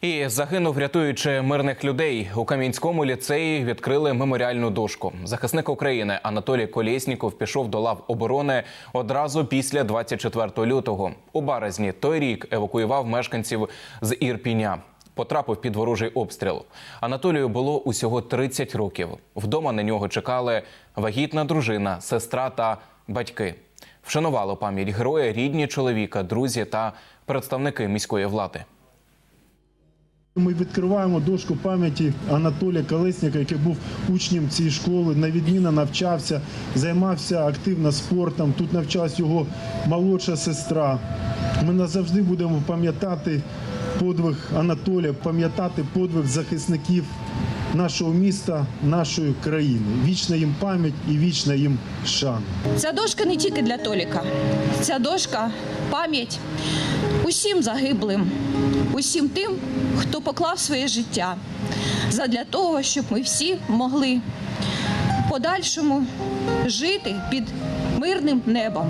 І загинув, рятуючи мирних людей. У Кам'янському ліцеї відкрили меморіальну дошку. Захисник України Анатолій Колєсніков пішов до лав оборони одразу після 24 лютого. У березні той рік евакуював мешканців з Ірпіня. Потрапив під ворожий обстріл. Анатолію було усього 30 років. Вдома на нього чекали вагітна дружина, сестра та батьки. Вшанували пам'ять героя рідні чоловіка, друзі та представники міської влади. Ми відкриваємо дошку пам'яті Анатолія Колесника, який був учнем цієї школи, на відмінно навчався, займався активно спортом. Тут навчалась його молодша сестра. Ми назавжди будемо пам'ятати подвиг Анатолія, пам'ятати подвиг захисників нашого міста, нашої країни. Вічна їм пам'ять і вічна їм шана. Ця дошка не тільки для Толіка. Ця дошка пам'ять усім загиблим, усім тим, хто поклав своє життя задля того, щоб ми всі могли в подальшому жити під мирним небом.